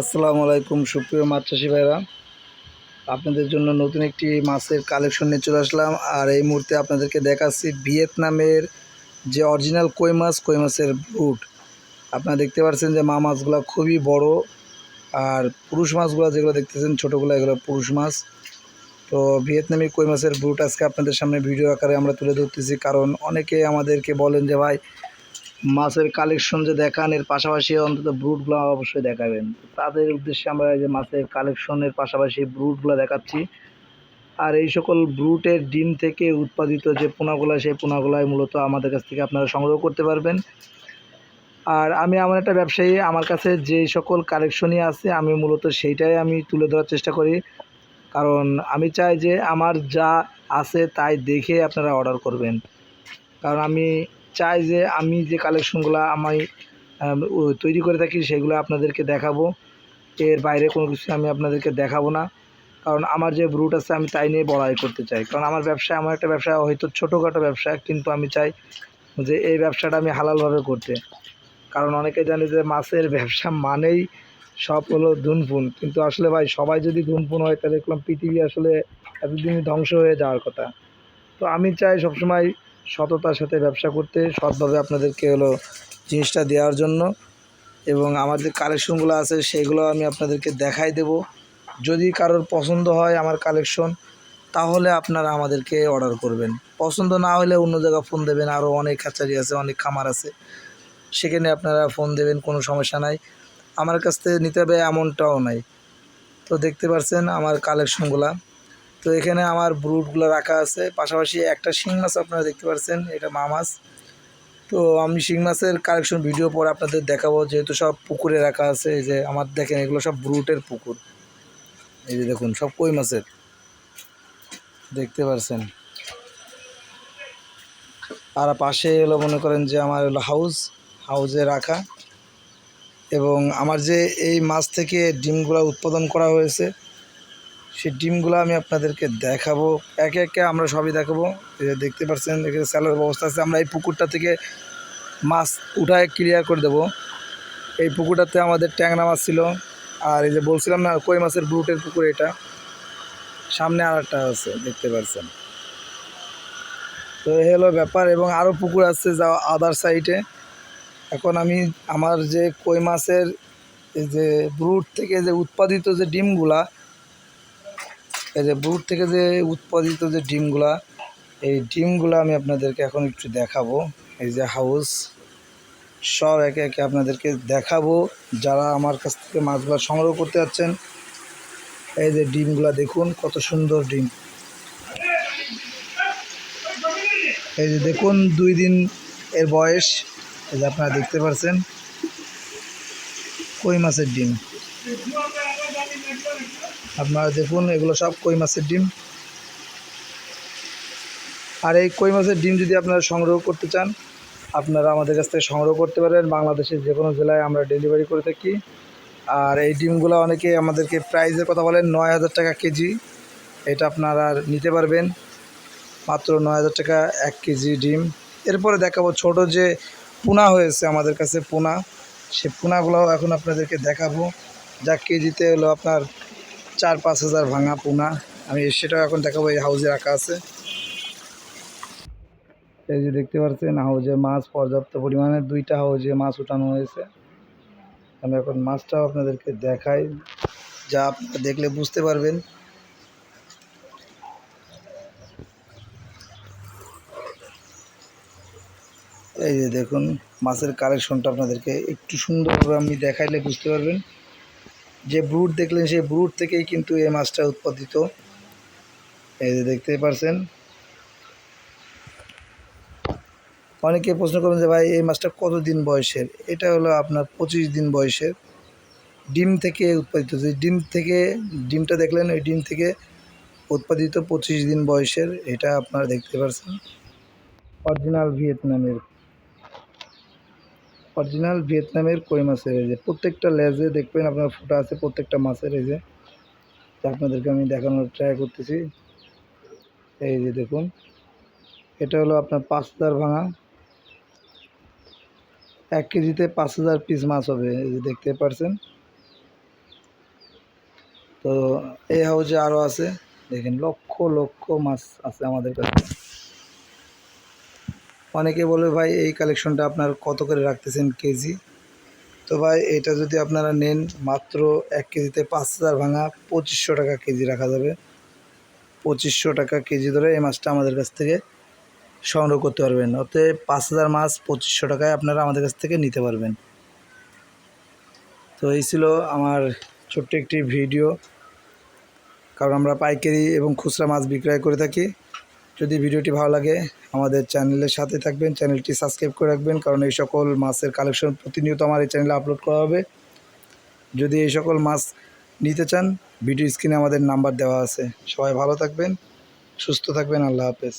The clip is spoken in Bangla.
আসসালামু আলাইকুম, সুপ্রিয় মাছ চাষি ভাইরা আপনাদের জন্য নতুন একটি মাছের কালেকশন নিয়ে চলে আসলাম। আর এই মুহূর্তে আপনাদেরকে দেখাচ্ছি ভিয়েতনামের যে অরিজিনাল কই মাছ, কই মাছের ব্রুট আপনারা দেখতে পাচ্ছেন যে মা মাছগুলো খুবই বড়, আর পুরুষ মাছগুলো যেগুলো দেখতেছেন, ছোটোগুলো এগুলো পুরুষ মাছ। তো ভিয়েতনামি কই মাছের ব্রুট আজকে আপনাদের সামনে ভিডিও আকারে আমরা তুলে ধরতেছি, কারণ অনেকে আমাদেরকে বলেন যে, ভাই মাছের কালেকশন যে দেখান, এর পাশাপাশি অন্তত ব্রুটগুলো অবশ্যই দেখাবেন। তাদের উদ্দেশ্যে আমরা যে মাছের কালেকশনের পাশাপাশি ব্রুটগুলো দেখাচ্ছি। আর এই সকল ব্রুটের ডিম থেকে উৎপাদিত যে পোনাগুলো, সেই পোনাগুলাই মূলত আমাদের কাছ থেকে আপনারা সংগ্রহ করতে পারবেন। আর আমি আমার একটা ব্যবসায়ী, আমার কাছে যে সকল কালেকশনই আছে, আমি মূলত সেইটাই আমি তুলে ধরার চেষ্টা করি। কারণ আমি চাই যে আমার যা আছে তাই দেখে আপনারা অর্ডার করবেন। কারণ আমি চাই যে আমি যে কালেকশনগুলো আমি তৈরি করে থাকি সেগুলো আপনাদেরকে দেখাবো। এর বাইরে কোনো কিছু আমি আপনাদেরকে দেখাবো না। কারণ আমার যে ব্রুট আছে আমি তাই নিয়ে বড়াই করতে চাই। কারণ আমার ব্যবসা আমার একটা ব্যবসা, হয়তো ছোটোখাটো ব্যবসা, কিন্তু আমি চাই যে এই ব্যবসাটা আমি হালালভাবে করতে। কারণ অনেকে জানে যে মাছের ব্যবসা মানেই সব হলো ধুনফুন। কিন্তু আসলে ভাই, সবাই যদি ধুনফুন হয়, তাহলে দেখলাম পৃথিবী আসলে এতদিনই ধ্বংস হয়ে যাওয়ার কথা। তো আমি চাই সবসময় সততার সাথে ব্যবসা করতে, সৎভাবে আপনাদেরকে হলো জিনিসটা দেওয়ার জন্য এবং আমার যে কালেকশনগুলো আছে, সেগুলো আমি আপনাদেরকে দেখাই দেব। যদি কারোর পছন্দ হয় আমার কালেকশন, তাহলে আপনারা আমাদেরকে অর্ডার করবেন। পছন্দ না হলে অন্য জায়গায় ফোন দেবেন আরও অনেক খাঁচারি আছে, অনেক খামার আছে। সেখানে আপনারা ফোন দেবেন, কোনো সমস্যা নাই। আমার কাছ থেকে নিতে হবে এমনটাও নাই। তো দেখতে পাচ্ছেন আমার কালেকশনগুলা। তো এখানে আমার ব্রুটগুলো রাখা আছে। পাশাপাশি একটা শিং মাছ আপনারা দেখতে পাচ্ছেন এটা মা মাছ। তো আমি শিং মাছের কালেকশন ভিডিও পরে আপনাদের দেখাবো, যেহেতু সব পুকুরে রাখা আছে, এই যে আমার দেখেন এগুলো সব ব্রুটের পুকুর। এই যে দেখুন, সব কই মাছের? দেখতে পাচ্ছেন আর পাশে এলো মনে করেন যে আমার হলো হাউস হাউসে রাখা। এবং আমার যে এই মাছ থেকে ডিমগুলো উৎপাদন করা হয়েছে সেই ডিমগুলো আমি আপনাদেরকে দেখাবো। একে একে আমরা সবই দেখাবো। দেখতে পাচ্ছেন, এখানে স্যালার ব্যবস্থা আছে। আমরা এই পুকুরটা থেকে মাছ উঠায় ক্লিয়ার করে দেবো। এই পুকুরটাতে আমাদের ট্যাংরা মাছ ছিল। আর এই যে বলছিলাম না, কই মাছের ব্রুটের পুকুর এটা? সামনে আর একটা আছে, দেখতে পাচ্ছেন। তো এই হলো ব্যাপার এবং আরও পুকুর আছে যা আদার সাইডে এখন আমি আমার যে কই মাছের যে ব্রুট থেকে যে উৎপাদিত যে ডিমগুলা এই যে ব্রুট থেকে যে উৎপাদিত যে ডিমগুলা, এই ডিমগুলো আমি আপনাদেরকে এখন একটু দেখাবো। এই যে হাউস, সব একে একে আপনাদেরকে দেখাবো। যারা আমার কাছ থেকে মাছগুলো সংগ্রহ করতে যাচ্ছেন, এই যে ডিমগুলো দেখুন, কত সুন্দর ডিম। এই যে দেখুন, দুই দিন এর বয়স। এই যে আপনারা দেখতে পাচ্ছেন কই মাছের ডিম? আপনারা দেখুন, এগুলো সব কই মাছের ডিম। আর এই কই মাছের ডিম যদি আপনারা সংগ্রহ করতে চান, আপনারা আমাদের কাছ থেকে সংগ্রহ করতে পারেন। বাংলাদেশের যে কোনো জেলায় আমরা ডেলিভারি করে থাকি। আর এই ডিমগুলো অনেকে আমাদেরকে প্রাইজের কথা বলেন, নয় হাজার টাকা কেজি। এটা আপনারা নিতে পারবেন। মাত্র নয় হাজার টাকা এক কেজি ডিম। এরপরে দেখাবো ছোট যে পোনা হয়েছে আমাদের কাছে, পোনা। সে পোনাগুলোও এখন আপনাদেরকে দেখাবো। যা কেজিতে হলো আপনার চার পাঁচ হাজার ভাঙা পোনা। আমি সেটাও এখন দেখাবো, এই হাউজে রাখা আছে। এই যে দেখতে পাচ্ছেন হাউজে মাছ পর্যাপ্ত পরিমাণে, দুইটা হাউজে মাছ উঠানো হয়েছে। আমি এখন মাছটাও আপনাদেরকে দেখাই, যা আপনারা দেখলে বুঝতে পারবেন। এই যে দেখুন, মাছের কালেকশনটা আপনাদেরকে একটু সুন্দরভাবে আমি দেখাইলে বুঝতে পারবেন। যে ব্রুট দেখলেন, সেই ব্রুট থেকেই কিন্তু এই মাছটা উৎপাদিত। এই যে দেখতে পারছেন। অনেকে প্রশ্ন করবেন যে, ভাই, এই মাছটা কত দিন বয়সের? এটা হলো আপনার পঁচিশ দিন বয়সের। ডিম থেকে উৎপাদিত, যে ডিম থেকে, ডিমটা দেখলেন, ওই ডিম থেকে উৎপাদিত পঁচিশ দিন বয়সের, এটা আপনারা দেখতে পাচ্ছেন অরিজিনাল ভিয়েতনামের অরিজিনাল ভিয়েতনামের কই মাছের এই যে প্রত্যেকটা লেজে দেখবেন আপনার ফুটা আছে, প্রত্যেকটা মাছের, এই যে। আপনাদেরকে আমি দেখানোর ট্রাই করতেছি। এই যে দেখুন, এটা হলো আপনার পাঁচ হাজার ভাঙা। এক কেজিতে পাঁচ হাজার পিস মাছ হবে, এই যে দেখতে পারছেন। তো এই হাউজে আরও আছে, দেখেন লক্ষ লক্ষ মাছ আছে আমাদের কাছে। অনেকে বলে, ভাই, এই কালেকশনটা আপনার কত করে রাখতেছেন কেজি? তো ভাই, এটা যদি আপনারা নেন, মাত্র এক কেজিতে পাঁচ হাজার ভাঙা পঁচিশশো টাকা কেজি রাখা যাবে। পঁচিশশো টাকা কেজি ধরে এই মাছটা আমাদের কাছ থেকে সংগ্রহ করতে পারবেন। অতএব পাঁচ হাজার মাছ পঁচিশশো টাকায় আপনারা আমাদের কাছ থেকে নিতে পারবেন। তো এই ছিল আমার ছোট্ট একটি ভিডিও। কারণ আমরা পাইকারি এবং খুচরা মাছ বিক্রয় করে থাকি। যদি ভিডিওটি ভালো লাগে, আমাদের চ্যানেলের সাথে থাকবেন, চ্যানেলটি সাবস্ক্রাইব করে রাখবেন, কারণ এই সকল মাছের কালেকশন প্রতিনিয়ত আমার এই চ্যানেলে আপলোড করা হবে। যদি এই সকল মাছ নিতে চান, ভিডিও স্ক্রিনে আমাদের নাম্বার দেওয়া আছে। সবাই ভালো থাকবেন, সুস্থ থাকবেন, আল্লাহ হাফেজ।